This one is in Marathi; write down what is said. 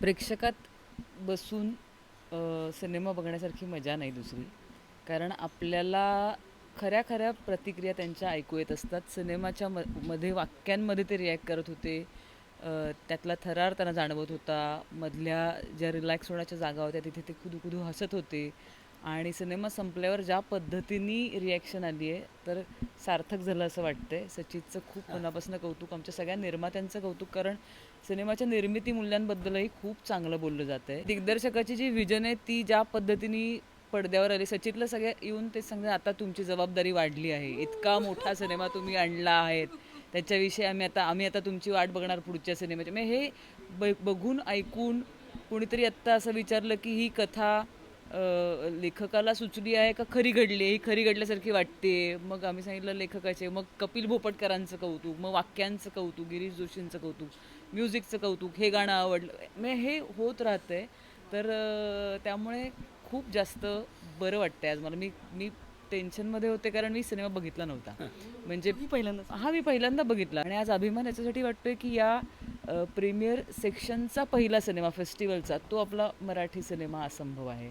प्रेक्षकात बसून सिनेमा बघण्यासारखी मजा नाही दुसरी. कारण आपल्याला खऱ्या खऱ्या प्रतिक्रिया त्यांच्या ऐकू येत असतात. सिनेमाच्या म मध्ये वाक्यांमध्ये ते रिॲक्ट करत होते. त्यातला थरार त्यांना जाणवत होता. मधल्या ज्या रिलॅक्स होण्याच्या जागा होत्या तिथे ते खुदू खुदू हसत होते. आणि सिनेमा संपल्यावर ज्या पद्धतीने रिॲक्शन आली आहे तर सार्थक झालं असं वाटतंय. सचितचं खूप मनापासून कौतुक आमच्या सगळ्या निर्मात्यांचं कौतुक कारण सिनेमाच्या निर्मिती मूल्यांबद्दलही खूप चांगलं बोललं जातं आहे दिग्दर्शकाची जी विजन आहे ती ज्या पद्धतीने पडद्यावर आली सचितला सगळ्या येऊन ते सांगतात आता तुमची जबाबदारी वाढली आहे. इतका मोठा सिनेमा तुम्ही आणला आहेत. त्याच्याविषयी आम्ही आता आम्ही आता तुमची वाट बघणार पुढच्या सिनेमाची. म्हणजे हे बघून ऐकून कोणीतरी आत्ता असं विचारलं की ही कथा लेखकाला सुचली आहे का खरी घडली आहे? ही खरी घडल्यासारखी वाटते. मग आम्ही सांगितलं लेखकाचे. मग कपिल भोपटकरांचं कौतुक मग वाक्यांचं कौतुक गिरीश जोशींचं कौतुक म्युझिकचं कौतुक हे गाणं आवडलं. म्हणजे हे होत राहतंय. तर अ, त्यामुळे खूप जास्त बरं वाटतंय आज मला. मी मी टेन्शनमध्ये होते कारण मी सिनेमा बघितला नव्हता. म्हणजे पहिल्यांदा हा मी पहिल्यांदा बघितला. आणि आज अभिमान याच्यासाठी वाटतोय की या प्रीमियर सेक्शनचा पहिला सिनेमा फेस्टिवलचा तो आपला मराठी सिनेमा असंभव आहे.